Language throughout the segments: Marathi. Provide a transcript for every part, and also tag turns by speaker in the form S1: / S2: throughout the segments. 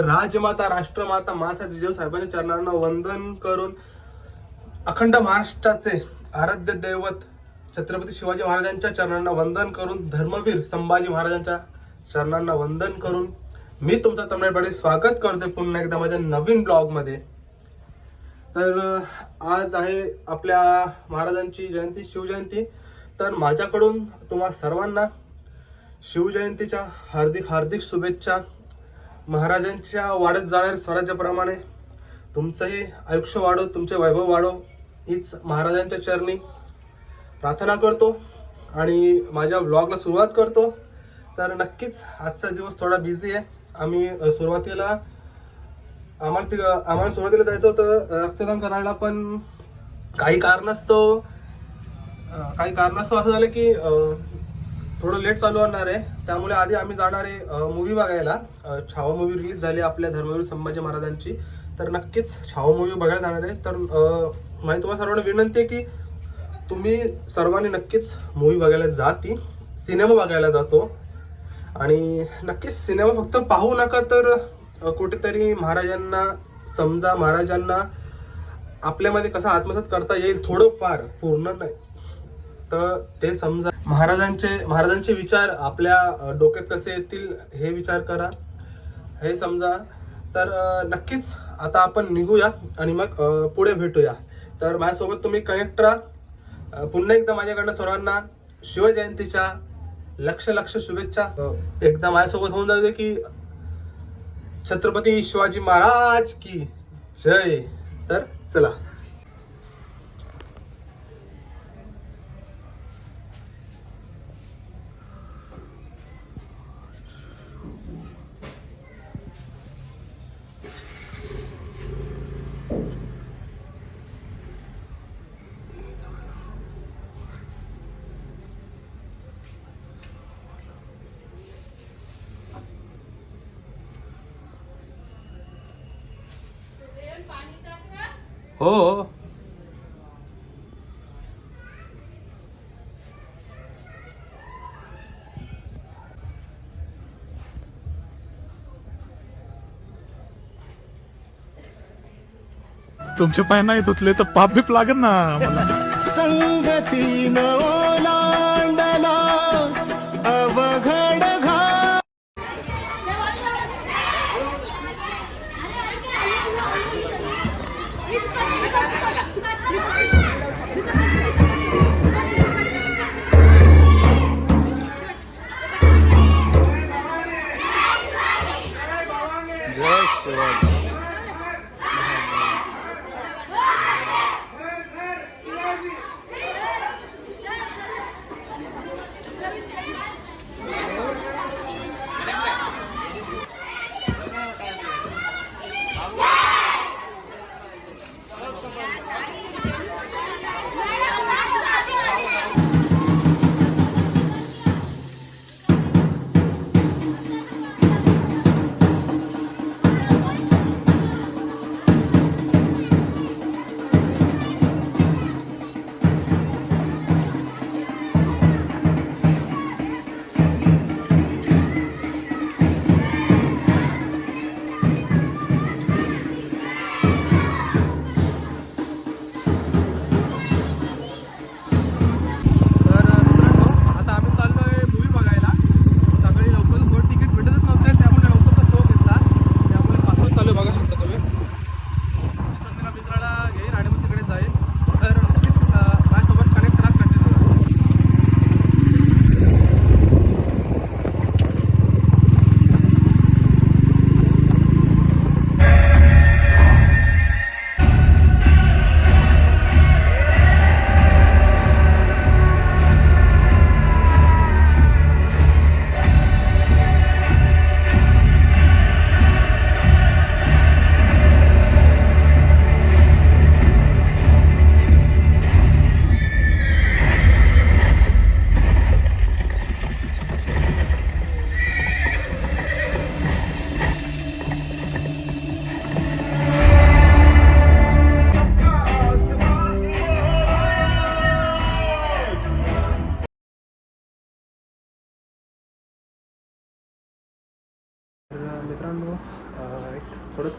S1: राजमाता राष्ट्रमाता मासा जिजाऊ साहेबांच्या चरणांना वंदन करून अखंड महाराष्ट्राचे आराध्य दैवत छत्रपती शिवाजी महाराजांच्या चरणांना वंदन करून धर्मवीर संभाजी महाराजांच्या चरणांना वंदन करून मी तुमचा तमिळपाडी स्वागत करतोय पुन्हा एकदा माझ्या नवीन ब्लॉगमध्ये. तर आज आहे आपल्या महाराजांची जयंती शिवजयंती. तर माझ्याकडून तुम्हा सर्वांना शिवजयंतीच्या हार्दिक हार्दिक शुभेच्छा. महाराजांच्या वाढत जाणाऱ्या स्वराज्याप्रमाणे तुमचंही आयुष्य वाढो तुमचे वैभव वाढो हीच महाराजांच्या चरणी प्रार्थना करतो आणि माझ्या व्लॉगला सुरुवात करतो. तर नक्कीच आजचा दिवस थोडा बिझी आहे. आम्ही सुरुवातीला आम्हाला ति- आम्हाला सुरुवातीला जायचं होतं रक्तदान करायला पण काही कारणास्तव काही कारणास्तव असं झालं की थोडं लेट चालू होणार आहे. त्यामुळे आधी आम्ही जाणार आहे मूवी बघायला. छावा मूवी रिलीज झाली आपल्या धर्मवीर संभाजी महाराजांची. तर नक्कीच छावा मूवी बघायला जाणार आहे. तर अ, माझी तुम्हाला सर्वांना विनंती आहे की तुम्ही सर्वांनी नक्कीच मूवी बघायला जा ती सिनेमा बघायला जातो. आणि नक्कीच सिनेमा फक्त पाहू नका तर कुठेतरी महाराजांना समजा महाराजांना आपल्यामध्ये कसं आत्मसात करता येईल थोडंफार पूर्ण नाही. तर ते समजा महाराजांचे महाराजांचे विचार आपल्या डोक्यात कसे येतील हे विचार करा. हे समजा. तर नक्कीच आता आपण निघूया आणि मग पुढे भेटूया. तर माझ्यासोबत तुम्ही कनेक्ट राहा. पुन्हा एकदा माझ्याकडनं सर्वांना शिवजयंतीच्या लक्ष लक्ष शुभेच्छा. एकदा माझ्यासोबत होऊन जाऊ दे की छत्रपती शिवाजी महाराज की जय. तर चला. हो. हो
S2: तुमचे पाय नाही धुतले तर पाप बीप लागेल ना मला
S3: संगतीन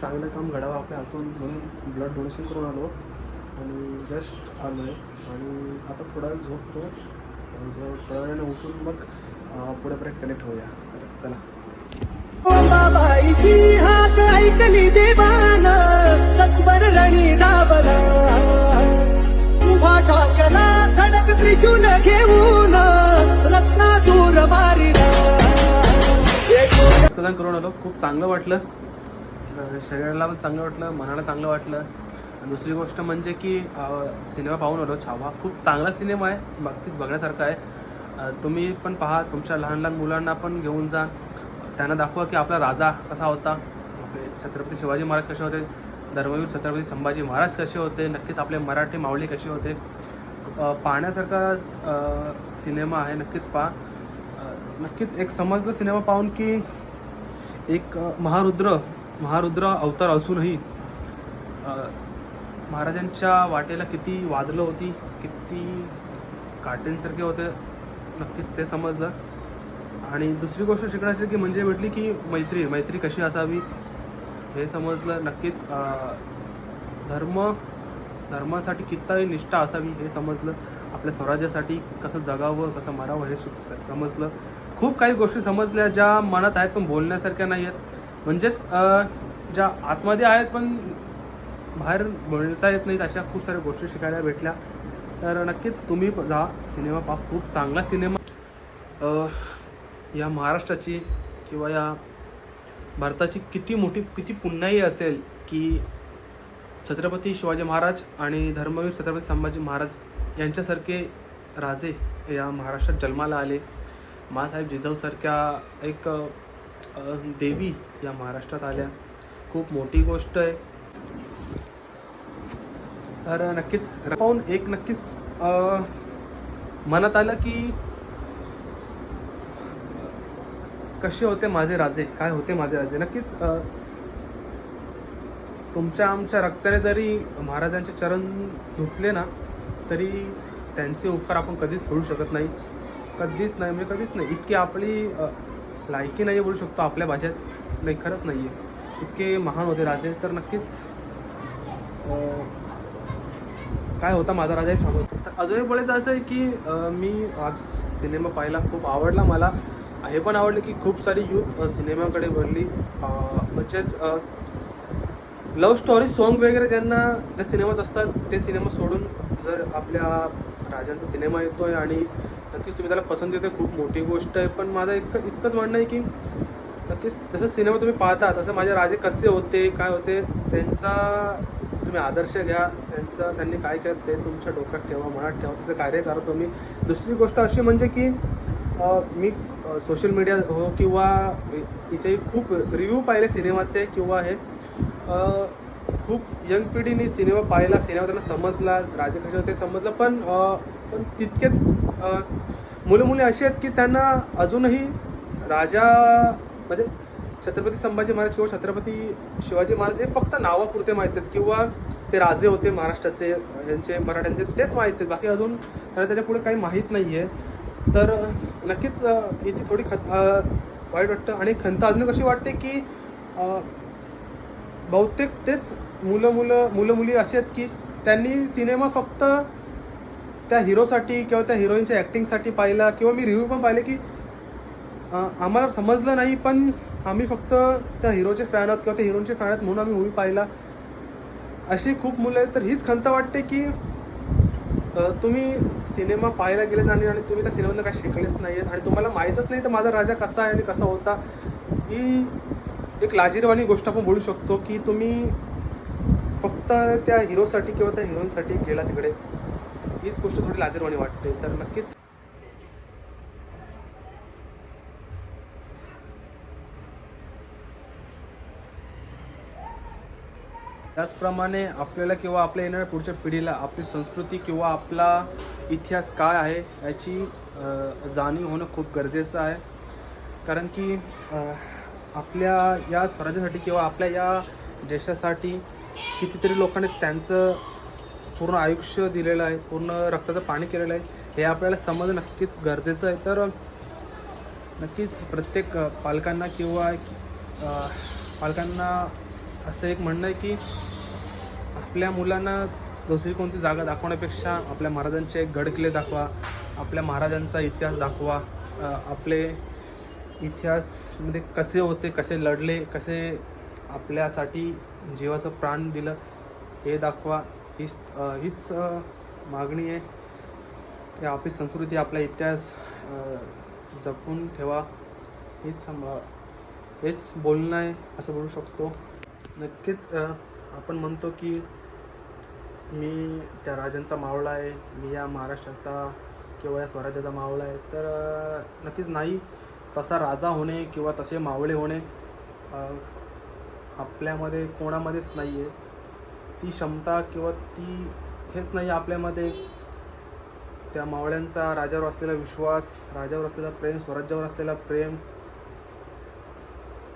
S1: चांगलं काम घडावं आपल्या हातून म्हणून ब्लड डोनेशन करून आलो. आणि जस्ट आलो आहे आणि आता थोडा वेळ झोपतो. थोड्या वेळाने उठून मग पुढे परत कनेक्ट होऊया. तर चला.
S3: ऐकली देवान? सत्वर रणी धावला उभा ठाकला खडक त्रिशूल घेऊन रत्नासूर मारिला.
S1: करून आलो. खूप चांगलं वाटलं. शरीराला पण चांगलं वाटलं मनाला चांगलं वाटलं. दुसरी गोष्ट म्हणजे की सिनेमा पाहून आलो छावा. खूप चांगला सिनेमा आहे नक्कीच बघण्यासारखा आहे. तुम्ही पण पहा तुमच्या लहान लहान मुलांना पण घेऊन जा. त्यांना दाखवा की आपला राजा कसा होता. आपले छत्रपती शिवाजी महाराज कसे होते धर्मवीर छत्रपती संभाजी महाराज कसे होते नक्कीच आपले मराठी मावळे कसे होते. पाहण्यासारखा सिनेमा आहे नक्कीच पहा. नक्कीच एक समजलं सिनेमा पाहून की एक महारुद्र महारुद्र अवतार असूनही महाराजांच्या वाटेला किती वादलं होती किती काटेंसारखे होते नक्कीच ते समजलं. आणि दुसरी गोष्ट शिकण्याची की म्हणजे भेटली की मैत्री मैत्री कशी असावी हे समजलं. नक्कीच धर्म धर्मासाठी किती निष्ठा असावी हे समजलं. आपल्या स्वराज्यासाठी कसं जगावं कसं मारावं हे समजलं. खूप काही गोष्टी समजल्या ज्या मनात आहेत पण बोलण्यासारख्या नाही आहेत. म्हणजेच ज्या आतमध्ये आहेत पण बाहेर बोलता येत नाहीत अशा खूप साऱ्या गोष्टी शिकायला भेटल्या. तर नक्कीच तुम्ही जा सिनेमा पहा. खूप चांगला सिनेमा. या महाराष्ट्राची किंवा या भारताची किती मोठी किती पुण्याई असेल की छत्रपती शिवाजी महाराज आणि धर्मवीर छत्रपती संभाजी महाराज यांच्यासारखे राजे या महाराष्ट्रात जन्माला आले. मासाहेब जिजाऊसारख्या एक देवी या महाराष्ट्रात आल्या. खूप मोठी गोष्ट आहे. तर नक्कीच पाहून एक नक्कीच मनात आलं की कसे होते माझे राजे? काय होते माझे राजे? नक्कीच तुमच्या आमच्या रक्ताने जरी महाराजांचे चरण धुतले ना तरी त्यांचे उपकार आपण कधीच फेडू शकत नाही. कधीच नाही म्हणजे कधीच नाही. इतकी आपली लायकी नाही बोलू शकतो आपल्या भाषेत. नाही खरंच नाही आहे इतके महान होते राजे तर नक्कीच काय होता माझा राजा हे समजतो तर अजूनही बोलायचं असं आहे की मी आज सिनेमा पाहिला खूप आवडला मला. हे पण आवडलं की खूप सारी यूथ सिनेमाकडे वळली. म्हणजेच लव्ह स्टोरी सॉन्ग वगैरे ज्यांना ज्या सिनेमात असतात ते सिनेमा सोडून जर आपल्या राजांचा सिनेमा येतो आहे आणि नक्कीच तुम्ही त्याला पसंत येते खूप मोठी गोष्ट आहे. पण माझं इतकं इतकंच म्हणणं आहे की की जसं सिनेमा तुम्ही पाहता तसं माझे राजे कसे होते काय होते त्यांचा तुम्ही आदर्श घ्या त्यांचा त्यांनी काय केलं ते तुमच्या डोक्यात ठेवा मनात ठेवा तसं कार्य करा तुम्ही. दुसरी गोष्ट अशी म्हणजे की मी सोशल मीडिया हो किंवा इथे खूप रिव्ह्यू पाहिले सिनेमाचे किंवा हे. खूप यंग पिढीने सिनेमा पाहिला सिनेमा त्यांना समजला राजे कसे होते समजलं पण पण तितकेच मुलं मुली अशी आहेत की त्यांना अजूनही राजा म्हणजे छत्रपती संभाजी महाराज किंवा छत्रपती शिवाजी महाराज हे फक्त नावापुरते माहीत आहेत किंवा ते राजे होते महाराष्ट्राचे यांचे मराठ्यांचे तेच माहीत आहेत. बाकी अजून त्यांना त्याच्या पुढे काही माहीत नाही आहे तर नक्कीच इथे थोडी खत वाईट वाटतं. आणि खंत अजून कशी वाटते की बहुतेक तेच मुलं मुलं मुलं मुली असे आहेत की त्यांनी सिनेमा फक्त त्या हिरोसाठी किंवा त्या हिरोईनच्या ॲक्टिंगसाठी पाहिला किंवा मी रिव्ह्यू पण पाहिले की आम्हाला समजलं नाही पण आम्ही फक्त त्या हिरोचे फॅन आहोत किंवा त्या हिरोईनचे फॅन आहेत म्हणून आम्ही मूवी पाहिला. अशी खूप मुलं आहेत. तर हीच खंत वाटते की तुम्ही सिनेमा पाहायला गेले आणि आणि तुम्ही त्या सिनेमातून काही शिकलेच नाही आहेत आणि तुम्हाला माहीतच नाही तर माझा राजा कसा आहे आणि कसा होता ही एक लाजीरवाणी गोष्ट आपण बोलू शकतो की तुम्ही फक्त त्या हिरोसाठी किंवा त्या हिरोईनसाठी गेला तिकडे. हीच गोष्ट थोडी लाजीरवाणी वाटते. तर नक्कीच त्याचप्रमाणे आपल्याला किंवा आपल्या येणाऱ्या पुढच्या पिढीला आपली संस्कृती किंवा आपला इतिहास काय आहे याची जाणीव होणं खूप गरजेचं आहे. कारण की आपल्या या स्वराज्यासाठी किंवा आपल्या या देशासाठी कितीतरी लोकांनी त्यांचं पूर्ण आयुष्य दिलेलं आहे पूर्ण रक्ताचं पाणी केलेलं आहे हे आपल्याला समजणं नक्कीच गरजेचं आहे. तर नक्कीच प्रत्येक पालकांना किंवा पालकांना असं एक म्हणणं आहे की आपल्या मुलांना दुसरी कोणती जागा दाखवण्यापेक्षा आपल्या महाराजांचे गड दाखवा आपल्या महाराजांचा इतिहास दाखवा आपले इतिहासमध्ये म्हणजे कसे होते कसे लढले कसे आपल्यासाठी जीवाचं प्राण दिलं हे दाखवा. हीच हीच मागणी आहे. की आपली संस्कृती आपला इतिहास जपून ठेवा. हेच हेच बोलणं आहे असं बोलू शकतो. नक्कीच आपण म्हणतो की मी त्या राजांचा मावळा आहे मी या महाराष्ट्राचा किंवा या स्वराज्याचा मावळा आहे. तर नक्कीच नाही तसा राजा होणे किंवा तसे मावळे होणे आपल्यामध्ये कोणामध्येच नाही आहे ती क्षमता किंवा ती हेच नाही आपल्यामध्ये. त्या मावळ्यांचा राजावर असलेला विश्वास राजावर असलेला प्रेम स्वराज्यावर असलेला प्रेम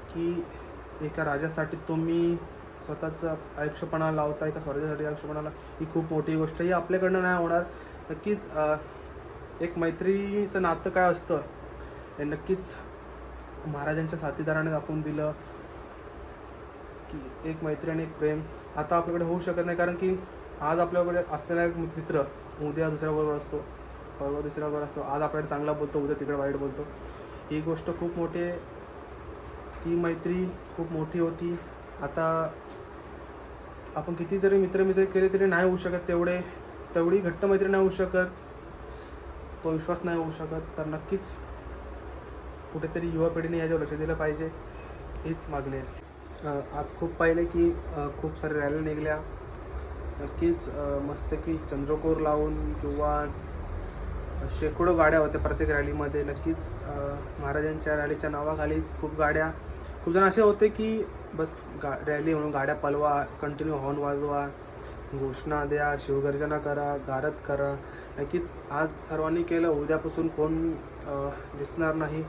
S1: की एका राजासाठी तुम्ही स्वतःचं आयुष्यपणा लावता एका स्वराज्यासाठी आयुष्यपणाला ही खूप मोठी गोष्ट ही आपल्याकडनं नाही होणार. नक्कीच एक मैत्रीचं नातं काय असतं हे नक्कीच महाराजांच्या साथीदाराने दाखवून दिलं की एक मैत्री आणि एक प्रेम आता आपल्याकडे होऊ शकत नाही. कारण की आज आपल्याकडे असलेला एक मित्र उद्या दुसऱ्याबरोबर असतो परवा दुसऱ्याबरोबर असतो. आज आपल्याकडे चांगला बोलतो उद्या तिकडे वाईट बोलतो. ही गोष्ट खूप मोठी आहे. ती मैत्री खूप मोठी होती. आता आपण किती जरी मित्र मित्र केले तरी नाही होऊ शकत तेवढे. तेवढी घट्ट मैत्री नाही होऊ शकत. तो विश्वास नाही होऊ शकत. तर नक्कीच कुठेतरी युवा पिढीने याच्यावर लक्ष दिलं पाहिजे. हीच मागणी आहे. आज खूप पाहिले की खूप सारे रॅली निघल्या. नक्कीच मस्त की चंद्रकोर लावून किंवा शेकडो गाड्या होत्या प्रत्येक रॅलीमध्ये. नक्कीच महाराजांच्या रॅलीच्या नावाखालीच खूप गाड्या खूप जण असे होते की बस गा रॅली म्हणून गाड्या पलवा कंटिन्यू हॉर्न वाजवा घोषणा द्या शिवगर्जना करा गारद करा. नक्कीच आज सर्वांनी केलं उद्यापासून कोण दिसणार नाही.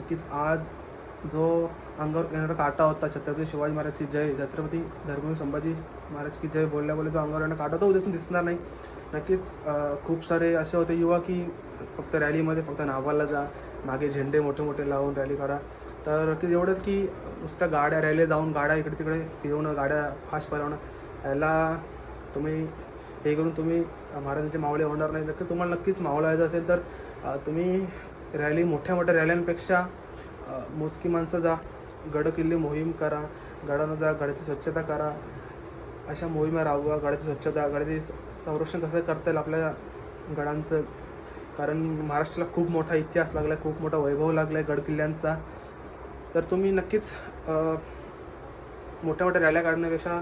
S1: नक्कीच आज जो अंगावर येणारा काटा होता छत्रपती शिवाजी महाराजची जय छत्रपती धर्मवीर संभाजी महाराज की जय बोलल्या बोलल्या जो अंगावर येणारा काटा होता उद्यापासून दिसणार नाही. नक्कीच खूप सारे असे होते युवा की फक्त रॅलीमध्ये फक्त नावाला जा मागे झेंडे मोठे मोठे लावून रॅली काढा. तर की एवढंच की नुसत्या गाड्या रॅली जाऊन गाड्या इकडे तिकडे फिरवणं गाड्या फास्ट फिरवणं याला तुम्ही हे करून तुम्ही महाराजांचे मावळे होणार नाही. नक्की तुम्हाला नक्कीच मावळायचं असेल तर तुम्ही रॅली मोठ्या मोठ्या रॅल्यांपेक्षा मोजकी माणसं जा गड किल्ले मोहीम करा गडानं जा गडाची स्वच्छता करा अशा मोहिमा राबवा गडाची स्वच्छता गडाचे संरक्षण कसं करता येईल आपल्या गडांचं? कारण महाराष्ट्राला खूप मोठा इतिहास लागला आहे खूप मोठा वैभव लागला आहे गडकिल्ल्यांचा तर तुम्ही नक्कीच मोठ्या मोठ्या रॅल्या काढण्यापेक्षा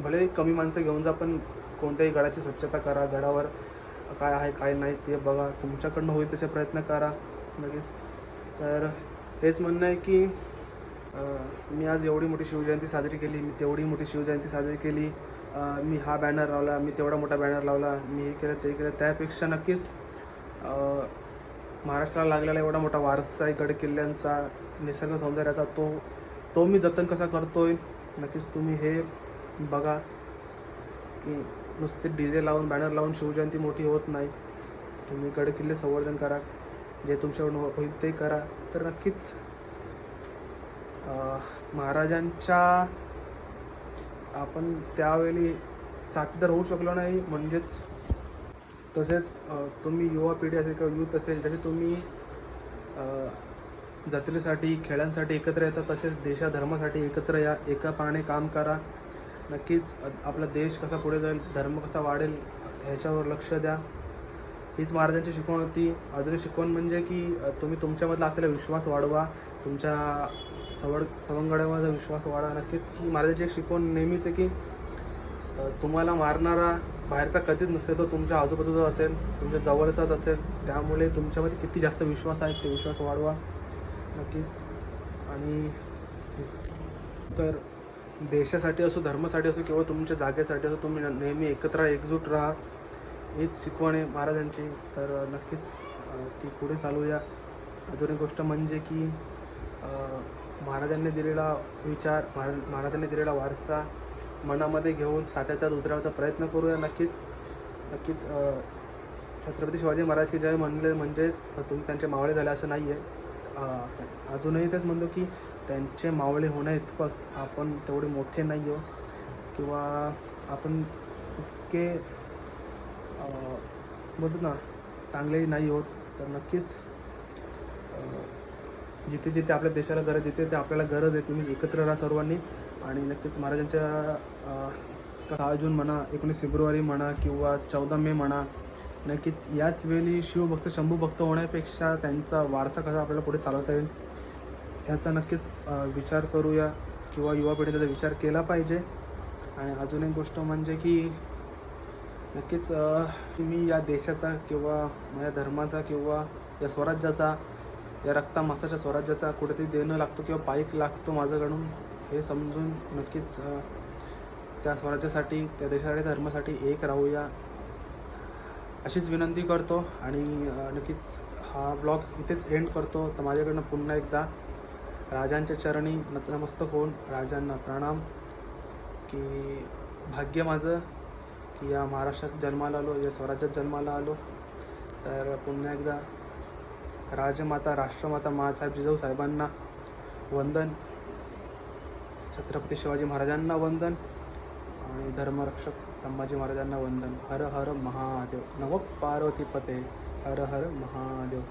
S1: भले कमी माणसं घेऊन जा पण कोणत्याही गडाची स्वच्छता करा. गडावर काय आहे काय नाही ते बघा. तुमच्याकडनं होईल तसे प्रयत्न करा लगेच. तर हेच म्हणणं आहे की मी आज एवढी मोठी शिवजयंती साजरी केली मी तेवढी मोठी शिवजयंती साजरी केली. मी हा बॅनर लावला मी तेवढा मोठा बॅनर लावला मी हे केलं ते केलं. त्यापेक्षा नक्कीच महाराष्ट्राला लागलेला एवढा मोठा वारसा आहे गडकिल्ल्यांचा निसर्ग सौंदर्याचा तो तो मी जतन कसा करतोय? नक्कीच तुम्ही हे बघा की नुसते डी जे लावून बॅनर लावून शिवजयंती मोठी होत नाही. तुम्ही गडकिल्ले संवर्धन करा जे तुमच्याकडून हो-, होईल ते करा. तर नक्कीच महाराजांच्या आपण त्यावेळी साथीदार होऊ शकलो नाही. म्हणजेच तसेच तुम्ही युवा पिढी असेल किंवा यूथ असेल जसे तुम्ही जत्रेसाठी खेळांसाठी एकत्र येतात तसेच देशाधर्मासाठी एकत्र या एका पाने काम करा. नक्कीच आपला देश कसा पुढे जाईल धर्म कसा वाढेल ह्याच्यावर लक्ष द्या. हीच महाराजांची शिकवण होती. अजून शिकवण म्हणजे की तुम्ही तुमच्यामधला असलेला विश्वास वाढवा. तुमच्या सवड सवंगड्यामधला विश्वास वाढवा. नक्कीच की महाराजांची एक शिकवण नेहमीच आहे की तुम्हाला मारणारा बाहेरचा कधीच नसेल तो तुमच्या आजूबाजूचा असेल तुमच्या जवळचाच असेल त्यामुळे तुमच्यामध्ये किती जास्त विश्वास आहे ते विश्वास वाढवा नक्कीच. आणि तर देशासाठी असो धर्मासाठी असो किंवा तुमच्या जागेसाठी असो तुम्ही नेहमी एकत्र एकजूट राहा. हीच शिकवण आहे महाराजांची. तर नक्कीच ती पुढे चालूया. अजून एक गोष्ट म्हणजे की महाराजांनी दिलेला विचार महाराजांनी दिलेला वारसा मनामध्ये घेऊन सातत्यात उतरवायचा प्रयत्न करूया. नक्कीच नक्कीच छत्रपती शिवाजी महाराज की जय म्हणले म्हणजेच तुम्ही त्यांचे मावळे झाले असं नाही आहे अजूनही तेच म्हणतो की त्यांचे मावळे होण्या इतपत आपण तेवढे मोठे नाही हो किंवा आपण इतके बोलतो ना चांगले नाही होत तर नक्कीच जिथे जिथे आपल्या देशाला गरज जिथे ते आपल्याला गरज आहे. तुम्ही एकत्र राहा सर्वांनी. आणि नक्कीच महाराजांच्या सहा जून म्हणा एकोणीस फेब्रुवारी म्हणा किंवा चौदा मे म्हणा नक्कीच याच वेळी शिवभक्त शंभूभक्त होण्यापेक्षा त्यांचा वारसा कसा आपल्याला पुढे चालवता येईल ह्याचा नक्कीच विचार करूया किंवा युवा पिढीने त्याचा विचार केला पाहिजे. आणि अजून एक गोष्ट म्हणजे की नक्कीच मी या देशाचा किंवा माझ्या धर्माचा किंवा या स्वराज्याचा या रक्तामासाच्या स्वराज्याचा कुठेतरी देणं लागतो किंवा पाईक लागतो माझ्याकडून. हे समजून नक्कीच त्या स्वराज्यासाठी त्या देशासाठी धर्मासाठी एक राहूया अशीच विनंती करतो. आणि नक्कीच हा ब्लॉग इथेच एंड करतो. तर माझ्याकडनं पुन्हा एकदा राजांच्या चरणी नतमस्तक होऊन राजांना प्रणाम. की भाग्य माझं की या महाराष्ट्रात जन्माला आलो या स्वराज्यात जन्माला आलो. तर पुन्हा एकदा राजमाता राष्ट्रमाता महासाहेब जिजाऊ साहेबांना वंदन. छत्रपती शिवाजी महाराजांना वंदन आणि धर्मरक्षक संभाजी महाराजांना वंदन. हर हर महादेव. नव पार्वती पते हर हर महादेव.